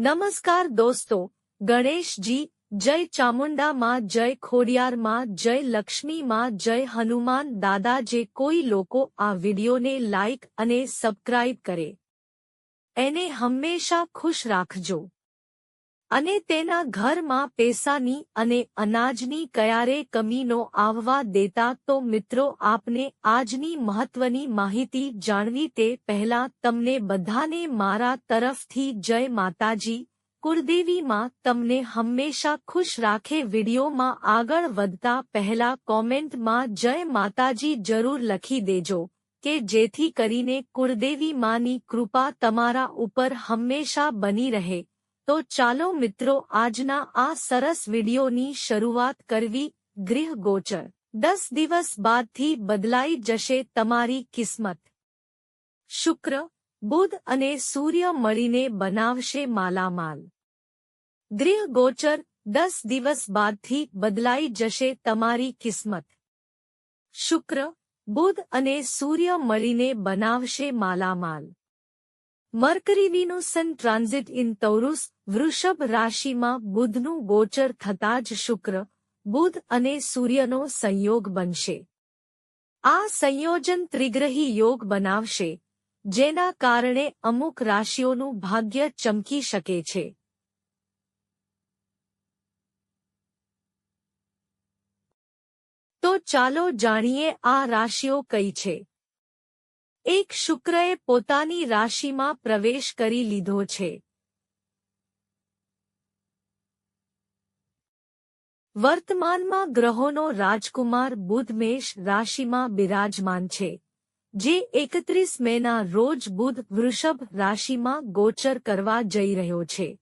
નમસ્કાર દોસ્તો, ગણેશજી, જય ચામુંડા માં, જય ખોડિયાર માં, જય લક્ષ્મી માં, જય હનુમાન દાદા જે કોઈ લોકો આ વિડિયોને લાઇક અને સબસ્ક્રાઇબ કરે. એને હંમેશા ખુશ રાખજો. અને તેના ઘરમાં પૈસાની અને અનાજની ક્યારે કમીનો આવવા દેતા તો મિત્રો આપને આજની મહત્વની માહિતી જાણવી તે પહેલા તમને બધાને મારા તરફથી જય માતાજી. કુળદેવીમાં તમને હંમેશા ખુશ રાખે વિડીયોમાં આગળ વધતા પહેલા કોમેન્ટમાં જય માતાજી જરૂર લખી દેજો કે જેથી કરીને કુળદેવી માની કૃપા તમારા ઉપર હંમેશા બની રહે. તો ચાલો મિત્રો આજના આ સરસ વિડીયોની શરૂઆત કરવી ગૃહ ગોચર દસ દિવસ બાદથી બદલાઈ જશે તમારી કિસ્મત. શુક્ર, બુધ અને સૂર્ય મળીને બનાવશે માલામાલ. ગૃહ ગોચર દસ દિવસ બાદથી બદલાઈ જશે તમારી કિસ્મત. શુક્ર, બુધ અને સૂર્ય મળીને બનાવશે માલામાલ. મર્કરીવીનું ટ્રાન્ઝિટ ઇન તૌરુસ વૃષભ રાશિમાં બુધનું ગોચર થતાં જ શુક્ર, બુધ અને સૂર્યનો સંયોગ બનશે. આ સંયોજન ત્રિગ્રહી યોગ બનાવશે, જેના કારણે અમુક રાશિઓનું ભાગ્ય ચમકી શકે છે. તો ચાલો જાણીએ આ રાશિઓ કઈ છે. એક શુક્રએ પોતાની રાશિમાં પ્રવેશ કરી લીધો છે. વર્તમાનમાં ગ્રહોનો રાજકુમાર બુધ મેષ રાશિમાં બિરાજમાન છે. જે એકત્રીસ મેના રોજ બુધ વૃષભ રાશિમાં ગોચર કરવા જઈ રહ્યો છે.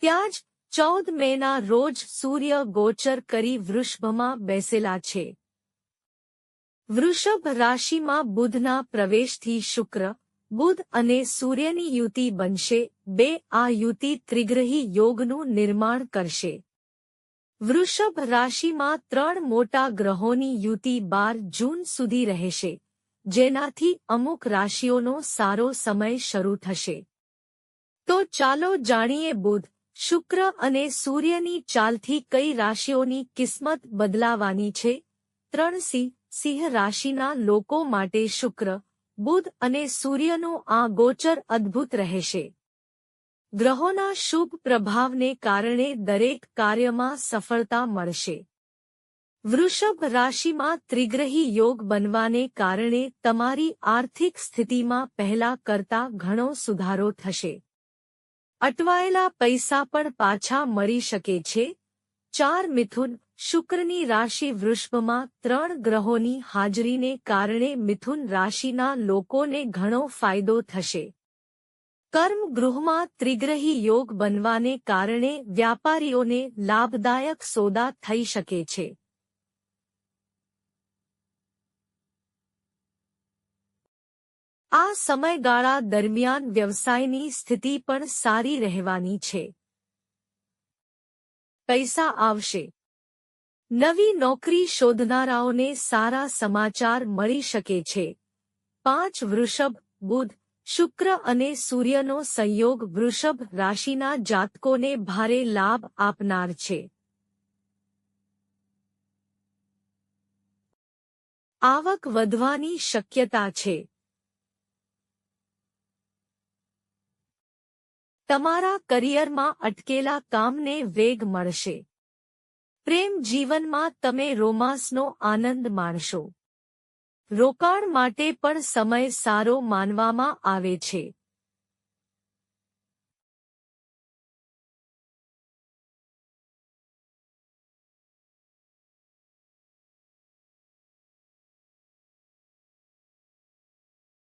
ત્યાં જ ચૌદ મેના રોજ સૂર્ય ગોચર કરી વૃષભમાં બેસેલા છે. વૃષભ રાશિમાં બુધના પ્રવેશથી શુક્ર બુધ અને સૂર્યની યુતિ બનશે, બે આ યુતિ ત્રિગ્રહી યોગનું નિર્માણ કરશે. વૃષભ રાશિમાં ત્રણ મોટા ગ્રહોની યુતિ બાર જૂન સુધી રહેશે, જેનાથી અમુક રાશિઓનો સારો સમય શરૂ થશે. તો ચાલો જાણીએ બુધ, શુક્ર અને સૂર્યની ચાલથી કઈ રાશિઓની કિસ્મત બદલાવાની છે? ત્રણ સિંહ સિંહ રાશિના લોકો માટે શુક્ર બુધ અને સૂર્યનું આ ગોચર અદ્ભુત રહેશે. ગ્રહોના શુભ પ્રભાવને કારણે દરેક કાર્યમાં સફળતા મળશે. વૃષભ રાશિમાં ત્રિગ્રહી યોગ બનવાને કારણે તમારી આર્થિક સ્થિતિમાં પહેલા કરતા ઘણો સુધારો થશે. અટવાયેલા પૈસા પણ પાછા મળી શકે છે. ચાર મિથુન શુક્રની રાશિ વૃષભમાં ત્રણ ગ્રહોની હાજરીને કારણે મિથુન રાશિના લોકોને ઘણો ફાયદો થશે. કર્મ ગૃહમાં ત્રિગ્રહી યોગ બનવાને કારણે વ્યાપારીઓને લાભદાયક સોદા થઈ શકે છે. આ સમયગાળા દરમિયાન વ્યવસાયની સ્થિતિ પણ સારી રહેવાની છે. પૈસા આવશે. નવી નોકરી શોધનારાઓને સારા સમાચાર મળી શકે છે. પાંચ વૃષભ, બુધ, શુક્ર અને સૂર્યનો સંયોગ વૃષભ રાશિના જાતકોને ભારે લાભ આપનાર છે. આવક વધવાની શક્યતા છે. તમારા કરિયરમાં અટકેલા કામને વેગ મળશે. પ્રેમ જીવનમાં તમે રોમાન્સનો આનંદ માણશો. રોકાણ માટે પણ સમય સારો માનવામાં આવે છે.